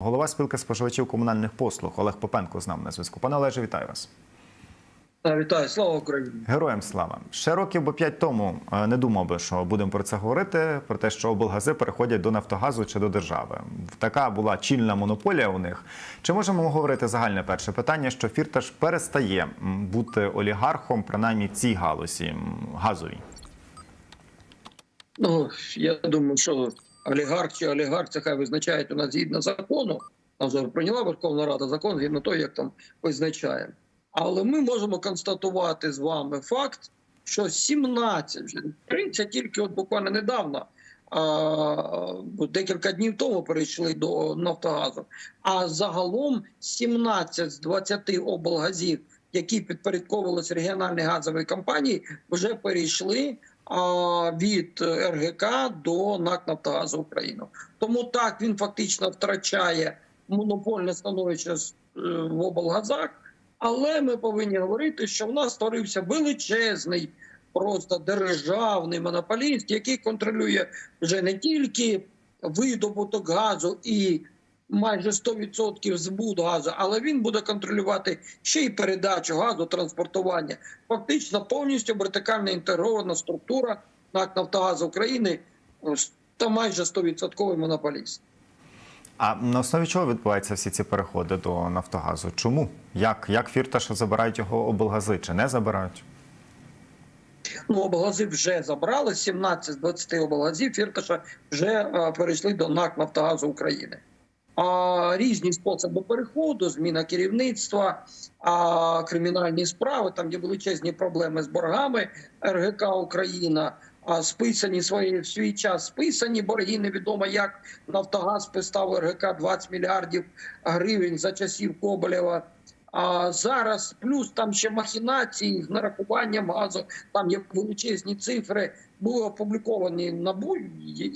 Голова спілки споживачів комунальних послуг Олег Попенко з нами на зв'язку. Пане Олеже, вітаю вас. Вітаю, слава Україні! Героям слава. Ще років би п'ять тому е, не думав би, що будемо про це говорити. Про те, що облгази переходять до Нафтогазу чи до держави. Така була чільна монополія у них. Чи можемо говорити загальне перше питання, що Фірташ перестає бути олігархом, принаймні цій галузі газовій? Ну я думаю, що олігарх чи олігарх це хай визначають у нас згідно закону. Нам вже прийняла Верховна Рада закон згідно того, як там визначає. Але ми можемо констатувати з вами факт, що 17, вже 30 тільки от буквально недавно, а, декілька днів тому перейшли до Нафтогазу. А загалом 17 з 20 облгазів, які підпорядковувалися регіональні газові компанії, вже перейшли від РГК до НАК «Нафтогазу України. Тому так він фактично втрачає монопольне становище е, в облгазах. Але ми повинні говорити, що в нас створився величезний, просто державний монополіст, який контролює вже не тільки видобуток газу і майже 100% збут газу, але він буде контролювати ще й передачу газу, транспортування. Фактично повністю вертикально інтегрована структура НАК «Нафтогаз України та майже 100% монополіст. А на основі чого відбуваються всі ці переходи до Нафтогазу? Чому? Як, як Фірташа забирають його облгази чи не забирають? Ну, облгази вже забрали 17 з 20 облгазів. Фірташа вже е, перейшли до НАК Нафтогазу України. Різні способи переходу, зміна керівництва, кримінальні справи, там є величезні проблеми з боргами РГК Україна. Списані свої в свій час списані борги. Невідомо як Нафтогаз списав РГК 20 мільярдів гривень за часів Коболєва. А зараз плюс там ще махінації з нарахуванням газу. Там є величезні цифри. Були опубліковані НАБУ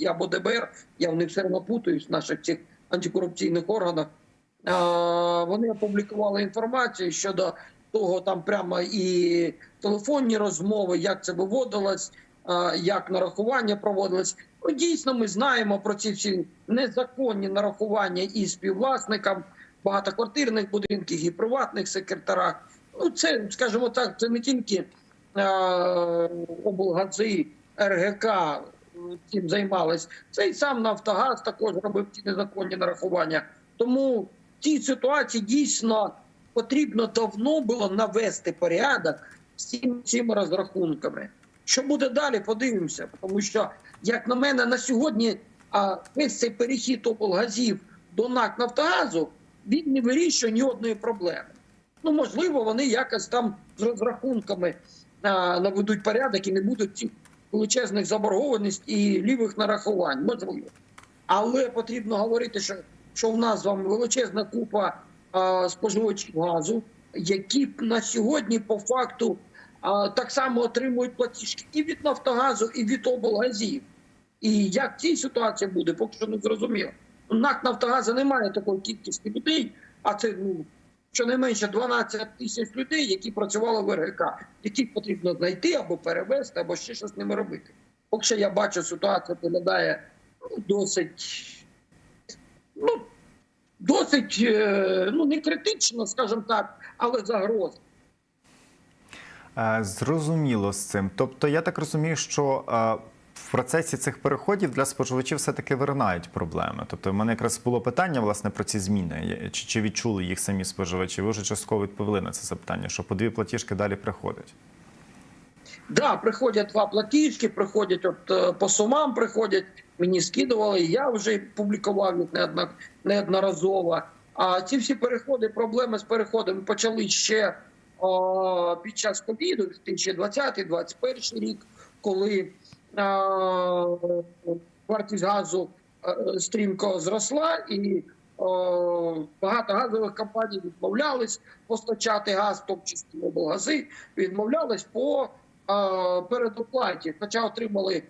або ДБР. Я в них все одно путаюсь наших цих антикорупційних органах. Вони опублікували інформацію щодо того, там прямо і телефонні розмови, як це виводилось, як нарахування проводилось. Ну, дійсно, ми знаємо про ці всі незаконні нарахування і співвласникам багатоквартирних будинків і приватних секретарах. Ну, це, скажімо так, це не тільки облгази, РГК цим займались. Це і сам Нафтогаз також робив ці незаконні нарахування. Тому в цій ситуації дійсно потрібно давно було навести порядок з цими, розрахунками. Що буде далі, подивимося. Тому що, як на мене, на сьогодні а, весь цей перехід облгазів до НАК Нафтогазу він не вирішує ні одної проблеми. Ну, можливо, вони якось там з розрахунками а, наведуть порядок і не будуть цих величезних заборгованостей і лівих нарахувань. Можливо. Але потрібно говорити, що, що в нас з вами величезна купа а, споживачів газу, які на сьогодні по факту а, так само отримують платіжки і від Нафтогазу, і від облгазів. І як цій ситуації буде, поки що не зрозуміло. НАК Нафтогазу немає такої кількості людей, а це ну щонайменше 12 тисяч людей, які працювали в РГК, яких потрібно знайти або перевести, або ще щось з ними робити. Поки що я бачу, ситуація виглядає ну, досить, ну досить е, ну не критично, скажімо так, але загроза. Е, Зрозуміло з цим. Тобто, я так розумію, що е, в процесі цих переходів для споживачів все-таки виринають проблеми. Тобто, в мене якраз було питання власне про ці зміни. Чи, чи відчули їх самі споживачі? Ви вже частково відповіли на це запитання, що по дві платіжки далі приходять. Да, приходять два платіжки, приходять от е, по сумам, приходять. Мені скидували. Я вже публікував їх неодноразово. А ці всі переходи, проблеми з переходами почали ще о, під час ковіду, 2020-2021 рік, коли вартість газу е, стрімко зросла, і багато газових компаній відмовлялись постачати газ, в тому числі облгази, відмовлялись по передоплаті, хоча отримали,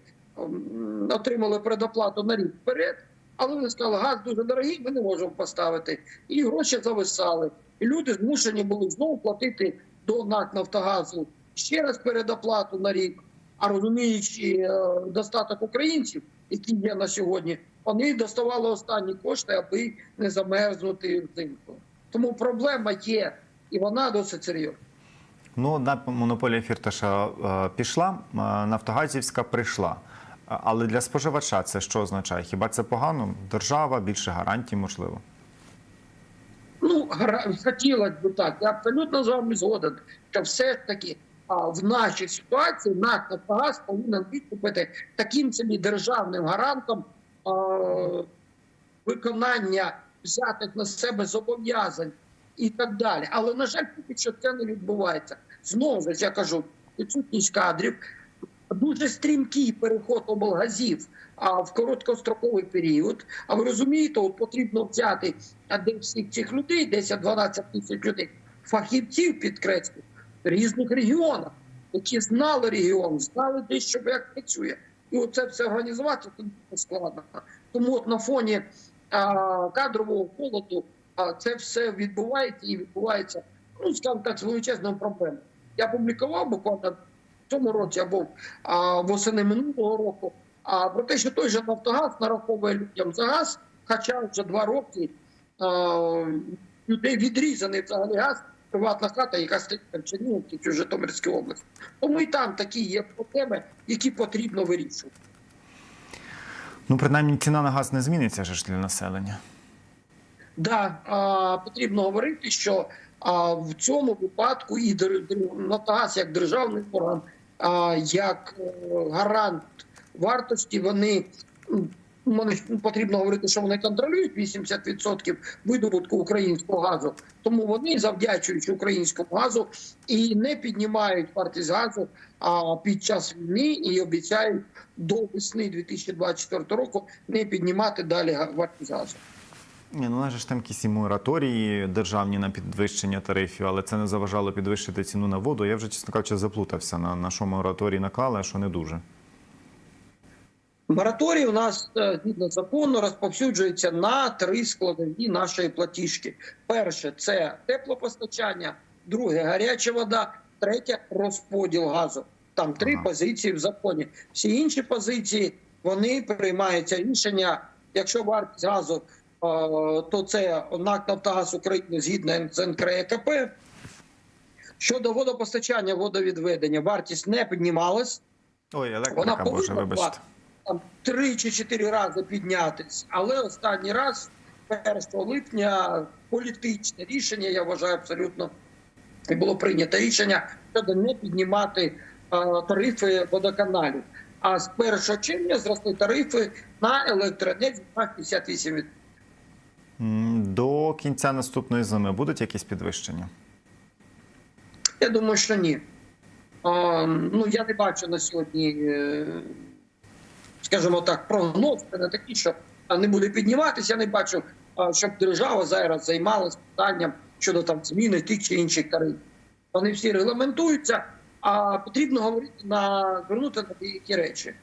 отримали передоплату на рік вперед, але вони сказали, газ дуже дорогий, ми не можемо поставити. І гроші зависали. І люди змушені були знову платити до НАК Нафтогазу ще раз передоплату на рік. А розуміючи е, достаток українців, які є на сьогодні, вони доставали останні кошти, аби не замерзнути взимку. Тому проблема є, і вона досить серйозна. Ну, одна монополія Фірташа е, пішла, е, Нафтогазівська прийшла. Але для споживача це що означає? Хіба це погано? Держава, більше гарантій, можливо. Ну, хотілося б так. Я абсолютно з вами згоден, що все ж таки а, в нашій ситуації НАК «Нафтогаз» повинен виступити таким собі державним гарантом виконання взятих на себе зобов'язань і так далі. Але на жаль, поки що це не відбувається. Знову ж я кажу, відсутність кадрів, дуже стрімкий переход облгазів а, в короткостроковий період. А ви розумієте, от потрібно взяти де всіх цих людей, 10-12 тисяч людей, фахівців підкреслю, різних регіонах, які знали регіон, знали де що як працює. І оце все організувати дуже складно. Тому от на фоні а, кадрового холоду а, це все відбувається і відбувається, ну скажімо так, з величезною проблемою. Я публікував буквально в цьому році або а, восени минулого року. А про те, що той же Нафтогаз нараховує людям за газ, хоча вже два роки а, людей відрізаний взагалі газ, приватна хата, яка стоїть в Чернігівці чи в Житомирській області. Тому і там такі є проблеми, які потрібно вирішувати. Ну, принаймні, ціна на газ не зміниться ж для населення. Да, а, потрібно говорити, що а, в цьому випадку і Нафтогаз як державний орган, а, як е, гарант вартості, вони вони потрібно говорити, що вони контролюють 80% видобутку українського газу. Тому вони, завдячуючи українському газу, і не піднімають вартість газу а, під час війни і обіцяють до весни 2024 року не піднімати далі вартість газу. Ні, ну, ж там якісь і мораторії державні на підвищення тарифів, але це не заважало підвищити ціну на воду. Я вже, чесно кажучи, заплутався на, на що мораторій наклали, а що не дуже. Мораторій у нас е, згідно закону розповсюджується на три складові нашої платіжки. Перше це теплопостачання, друге гаряча вода, третє розподіл газу. Там три Ага. позиції в законі. Всі інші позиції вони приймаються рішення. Якщо вартість газу, е, то це НАК «Нафтогаз України згідно з НКРЕКП. Щодо водопостачання, водовідведення, вартість не піднімалась. Ой, Вона електрика, боже, вибачте. Там три чи чотири рази піднятись, але останній раз, 1 липня, політичне рішення, я вважаю, абсолютно було прийнято рішення щодо не піднімати а, тарифи водоканалів. А з 1 червня зросли тарифи на електроенергію на 58%. М, До кінця наступної зими будуть якісь підвищення? Я думаю, що ні. А, ну, я не бачу на сьогодні, е, скажімо так, прогноз не такий, що не буде підніматися. Я не бачу, щоб держава зараз займалася питанням щодо там зміни тих чи інших тарифів. Вони всі регламентуються, а потрібно говорити на звернути на деякі речі.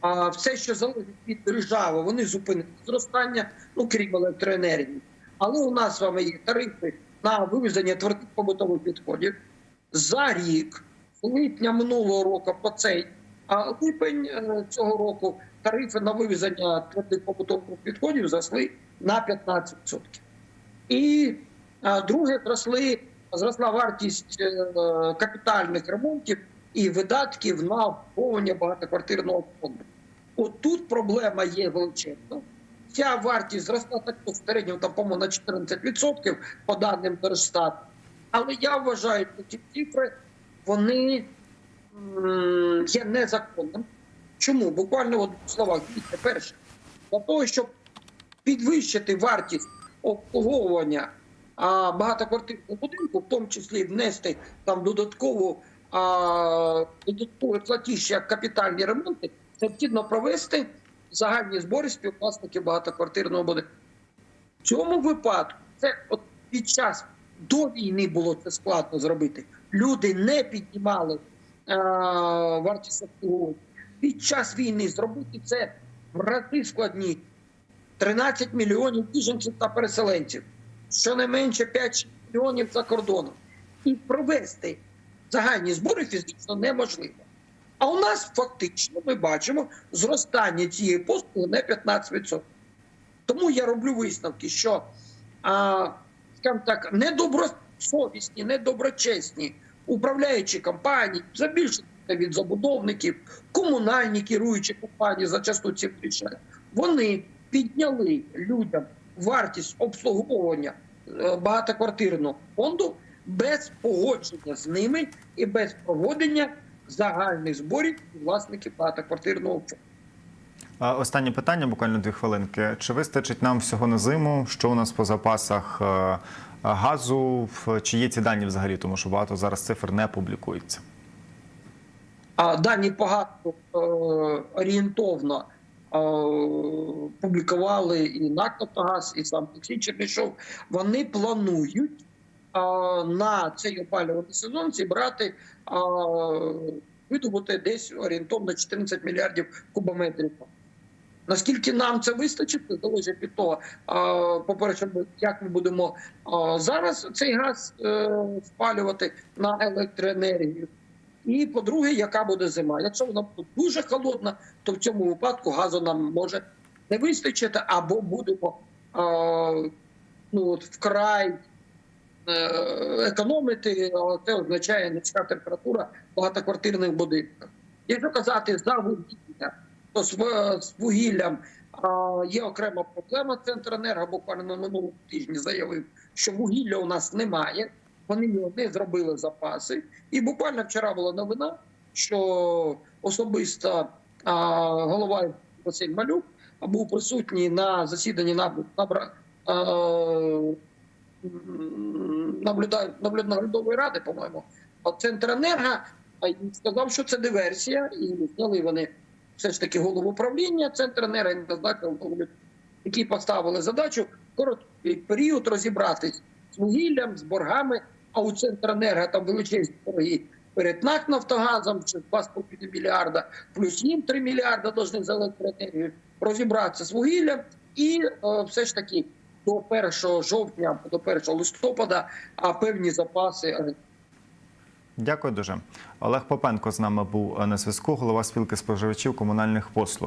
А все, що залежить від держави, вони зупинять зростання, ну крім електроенергії. Але у нас з вами є тарифи на вивезення твердих побутових відходів за рік, з липня минулого року по цей а липень е, цього року тарифи на вивезення твердих побутових відходів зросли на 15%. І друге, зросли, зросла вартість е, капітальних ремонтів і видатків на обслуговування багатоквартирного фонду. От тут проблема є величезна. Ця вартість зросла так в середньому там, по-моєму, на 14% по даним Держстату. Але я вважаю, що ці цифри вони є незаконними. Чому? Буквально в словах дивіться, перше, для того, щоб підвищити вартість обслуговування а, багатоквартирного будинку, в тому числі внести там додаткову а, додаткові платіжі як капітальні ремонти, необхідно провести загальні збори співвласників багатоквартирного будинку. В цьому випадку це от під час до війни було це складно зробити. Люди не піднімали вартість обслуговування. Під час війни зробити це в рази складніше. 13 мільйонів біженців та переселенців, щонайменше 5 мільйонів за кордоном. І провести загальні збори фізично неможливо. А у нас фактично ми бачимо зростання цієї послуги на 15%. Тому я роблю висновки, що а, скажімо так, недобросовісні, недоброчесні управляючі компанії, за більше від забудовників, комунальні керуючі компанії зачасту ці рішення, вони підняли людям вартість обслуговування е, багатоквартирного фонду без погодження з ними і без проводення загальних зборів власників багатоквартирного фонду. Останнє питання, буквально дві хвилинки. Чи вистачить нам всього на зиму? Що у нас по запасах е, газу? В- Чи є ці дані взагалі? Тому що багато зараз цифр не публікується. Дані багато е, орієнтовно е, публікували і НАК «Нафтогаз», і сам Олексій Чернишов. Вони планують е, на цей опалювальний сезон зібрати е, видобути десь орієнтовно 14 мільярдів кубометрів. Наскільки нам це вистачить, залежить від того, е, по-перше, як ми будемо зараз цей газ е, спалювати на електроенергію. І по-друге, яка буде зима. Якщо вона буде дуже холодна, то в цьому випадку газу нам може не вистачити, або будемо ну, вкрай е, економити. Це означає низька температура в багатоквартирних будинках. Якщо казати за вугілля, з, з вугіллям е, є окрема проблема. Центренерго буквально на минулому тижні заявив, що вугілля у нас немає. Вони його не зробили запаси. І буквально вчора була новина, що особисто голова Василь Малюк був присутній на засіданні наб- набра, наглядової ради, по-моєму, от Центренерго, сказав, що це диверсія, і зняли вони все ж таки голову управління Центренерго, і назначили, які поставили задачу короткий період розібратись з вугіллям, з боргами. А у Центренерго там величезні борги перед НАК Нафтогазом, чи 2,5 мільярда, плюс їм 3 мільярда должны за електроенергію розібратися з вугіллям і е, все ж таки до 1 жовтня, до 1 листопада, а певні запаси Дякую дуже. Олег Попенко з нами був на зв'язку, голова спілки споживачів комунальних послуг.